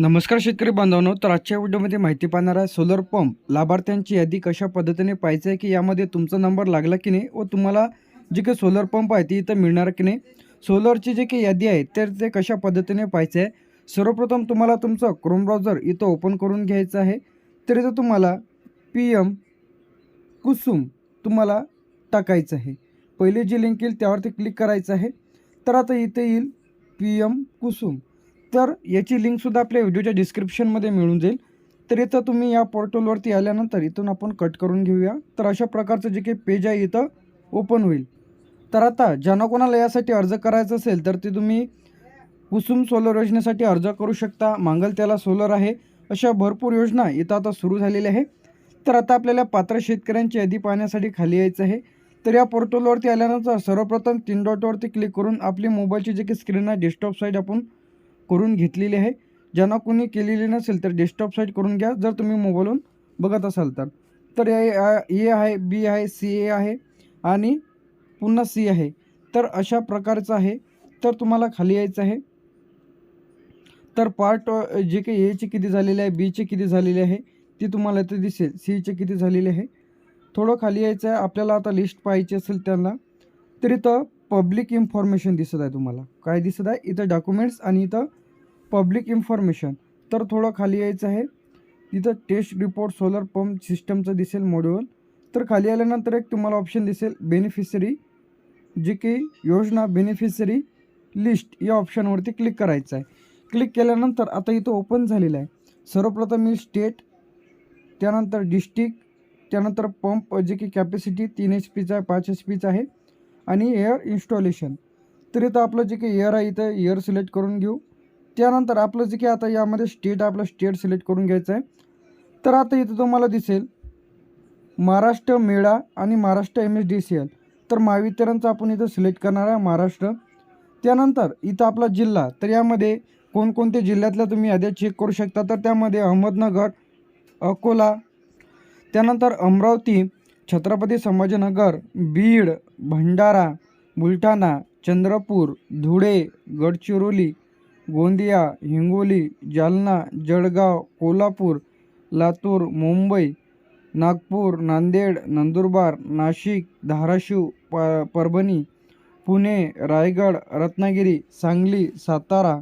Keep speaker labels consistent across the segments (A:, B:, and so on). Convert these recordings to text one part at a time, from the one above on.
A: नमस्कार शेतकरी बांधवांनो तर आजच्या व्हिडिओमध्ये माहिती पाहणार आहे सोलर पंप लाभार्थ्यांची यादी कशा पद्धतीने पाहिजे आहे की यामध्ये तुमचा नंबर लागला की नाही व तुम्हाला जे काही सोलर पंप आहे ती इथं मिळणार की नाही सोलरची जे काही यादी आहे तर ते कशा पद्धतीने पाहिजे आहे सर्वप्रथम तुम्हाला तुमचं क्रोम ब्राउजर इथं ओपन करून घ्यायचं आहे तर इथं तुम्हाला पी कुसुम तुम्हाला टाकायचं आहे पहिले जी लिंक येईल त्यावरती क्लिक करायचं आहे तर आता इथे येईल पी कुसुम तर याची लिंकसुद्धा आपल्या व्हिडिओच्या डिस्क्रिप्शनमध्ये मिळून जाईल तर इथं तुम्ही या पोर्टलवरती आल्यानंतर इथून आपण कट करून घेऊया तर अशा प्रकारचं जे काही पेज आहे इथं ओपन होईल तर आता ज्यांना कोणाला यासाठी अर्ज करायचा असेल तर ते तुम्ही कुसुम सोलर योजनेसाठी अर्ज करू शकता मांगल त्याला सोलर आहे अशा भरपूर योजना इथं आता सुरू झालेल्या आहे तर आता आपल्याला पात्र शेतकऱ्यांची यादी पाहण्यासाठी खाली यायचं आहे तर या पोर्टलवरती आल्यानंतर सर्वप्रथम तीन डॉटवरती क्लिक करून आपली मोबाईलची जे काही स्क्रीन आहे डेस्कटॉप साईड आपण करून घेतलेली आहे ज्यांना कोणी केलेली नसेल तर डेस्कटॉप साईट करून घ्या जर तुम्ही मोबाईलवरून बघत असाल तर तर ए आहे बी आहे सी ए आहे आणि पुन्हा सी आहे तर अशा प्रकारचं आहे तर तुम्हाला खाली यायचं आहे तर पार्ट जे काही एचे किती झालेले आहे बीचे किती झालेले आहे ती तुम्हाला इथे दिसेल सीचे किती झालेले आहे थोडं खाली यायचं आहे आपल्याला आता लिस्ट पाहायची असेल त्यांना तर इथं पब्लिक इन्फॉर्मेशन दिसत आहे तुम्हाला काय दिसत आहे इथं डॉक्युमेंट्स आणि इथं पब्लिक इन्फॉर्मेशन तर थोडं खाली यायचं आहे इथं टेस्ट रिपोर्ट सोलर पंप सिस्टमचं दिसेल मॉड्युअल तर खाली आल्यानंतर एक तुम्हाला ऑप्शन दिसेल बेनिफिशरी जी की योजना बेनिफिशरी लिस्ट या ऑप्शनवरती क्लिक करायचं आहे क्लिक केल्यानंतर आता इथं ओपन झालेलं आहे सर्वप्रथम मी स्टेट त्यानंतर डिस्ट्रिक्ट त्यानंतर पंप जे की कॅपॅसिटी तीन एच पीचा आहे पाच एच पीचा आहे आणि एअर इन्स्टॉलेशन तर इथं आपलं जे काही एअर आहे इथं एअर सिलेक्ट करून घेऊ त्यानंतर आपलं जे काही आता यामध्ये स्टेट आपलं स्टेट सिलेक्ट करून घ्यायचं आहे तर आता इथं तुम्हाला दिसेल महाराष्ट्र मेळा आणि Maharashtra M S D C L तर महावितरणचं आपण इथं सिलेक्ट करणार आहे महाराष्ट्र त्यानंतर इथं आपला जिल्हा तर यामध्ये कोणकोणत्या जिल्ह्यातल्या तुम्ही याद्या चेक करू शकता तर त्यामध्ये अहमदनगर अकोला त्यानंतर अमरावती छत्रपती संभाजीनगर बीड भंडारा बुलढाणा चंद्रपूर धुळे गडचिरोली गोंदिया हिंगोली जालना जळगाव कोल्हापूर लातूर मुंबई नागपूर नांदेड नंदुरबार नाशिक धाराशिव प परभणी पुणे रायगड रत्नागिरी सांगली सातारा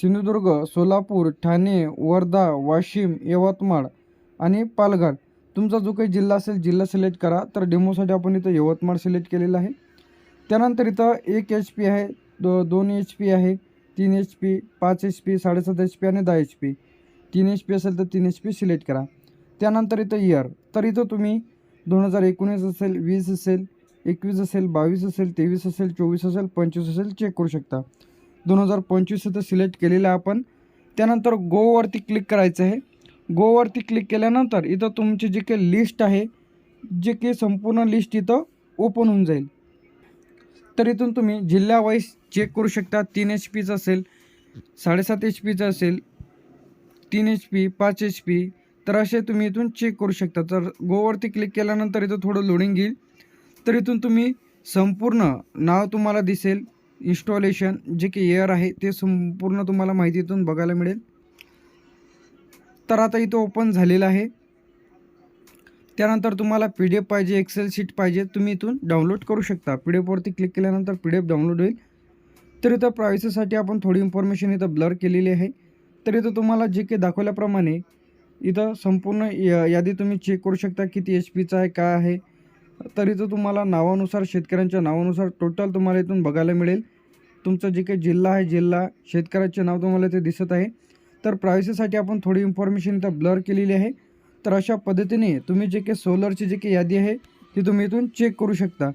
A: सिंधुदुर्ग सोलापूर ठाणे वर्धा वाशिम यवतमाळ आणि पालघर तुमचा जो काही जिल्हा असेल जिल्हा सिलेक्ट करा तर डेमोसाठी आपण इथं यवतमाळ सिलेक्ट केलेला आहे त्यानंतर इथं एक एच पी आहे दो दोन एच पी आहे तीन एच पी पाच एच पी साडेसात एच पी आणि दहा एच पी तीन एच पी असेल तर तीन एच पी सिलेक्ट करा त्यानंतर इथं इयर तर इथं तुम्ही दोन हजार एकोणीस असेल वीस असेल एकवीस असेल बावीस असेल तेवीस असेल चोवीस असेल पंचवीस असेल चेक करू शकता दोन हजार पंचवीस इथं सिलेक्ट केलेलं आहे आपण त्यानंतर गोवरती क्लिक करायचं आहे गोवरती क्लिक केल्यानंतर इथं तुमची जी काही लिस्ट आहे जे की संपूर्ण लिस्ट इथं ओपन होऊन जाईल तर इथून तुम्ही जिल्हा चेक करू शकता तीन एच पीचं असेल साडेसात एच पीचं असेल तीन एच पी पाच एच पी तर असे तुम्ही इथून चेक करू शकता तर गोवरती क्लिक केल्यानंतर इथं थोडं लोडिंग येईल तर इथून तुम्ही संपूर्ण नाव तुम्हाला दिसेल इन्स्टॉलेशन जे की एअर आहे ते संपूर्ण तुम्हाला माहितीतून बघायला मिळेल तर आता इथं ओपन झालेला आहे त्यानंतर तुम्हाला पी डी एफ पाहिजे एक्सेल शीट पाहिजे तुम्ही इथून डाउनलोड करू शकता पी डी एफवरती क्लिक केल्यानंतर पी डी एफ डाउनलोड होईल तर इथं प्रायसेससाठी आपण थोडी इन्फॉर्मेशन इथं ब्लर केलेली आहे तर इथं तुम्हाला जे काही दाखवल्याप्रमाणे इथं संपूर्ण यादी तुम्ही चेक करू शकता किती एच पीचा आहे काय आहे तर तुम्हाला नावानुसार शेतकऱ्यांच्या नावानुसार टोटल तुम्हाला इथून बघायला मिळेल तुमचं जे काही जिल्हा आहे जिल्हा शेतकऱ्याचे नाव तुम्हाला इथे दिसत आहे तर प्रायसेससाठी आपण थोडी इन्फॉर्मेशन इथं ब्लर केलेली आहे तर अशा पद्धतीने तुम्ही जे काही सोलरची जे काही यादी आहे ती तुम्ही इथून चेक करू शकता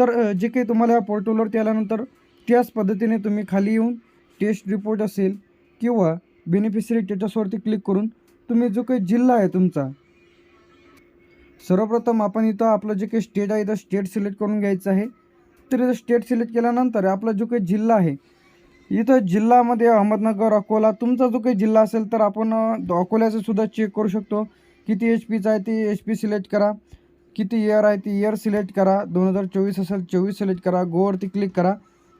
A: तर जे काही तुम्हाला या पोर्टलवरती आल्यानंतर त्याच पद्धतीने तुम्ही खाली येऊन टेस्ट रिपोर्ट असेल किंवा बेनिफिशरी स्टेटसवरती क्लिक करून तुम्ही जो काही जिल्हा आहे तुमचा सर्वप्रथम आपण इथं आपलं जे काही स्टेट आहे इथं स्टेट सिलेक्ट करून घ्यायचं आहे तर इथं स्टेट सिलेक्ट केल्यानंतर आपला जो काही जिल्हा आहे इथं जिल्ह्यामध्ये अहमदनगर अकोला तुमचा जो काही जिल्हा असेल तर आपण अकोल्याचं सुद्धा चेक करू शकतो किती एच पीचा आहे ती एच पी सिलेक्ट करा किती इयर आहे ती इयर सिलेक्ट करा दोन हजार चोवीस असेल चोवीस सिलेक्ट करा गोवरती क्लिक करा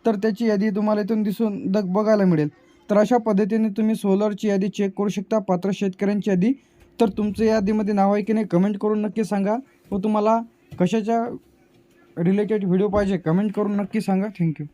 A: तर त्याची यादी तुम्हाला इथून दिसून द बघायला मिळेल तर अशा पद्धतीने तुम्ही सोलरची यादी चेक करू शकता पात्र शेतकऱ्यांची यादी तर तुमचं यादीमध्ये नाव आहे की नाही कमेंट करून नक्की सांगा व तुम्हाला कशाच्या रिलेटेड व्हिडिओ पाहिजे कमेंट करून नक्की सांगा थँक्यू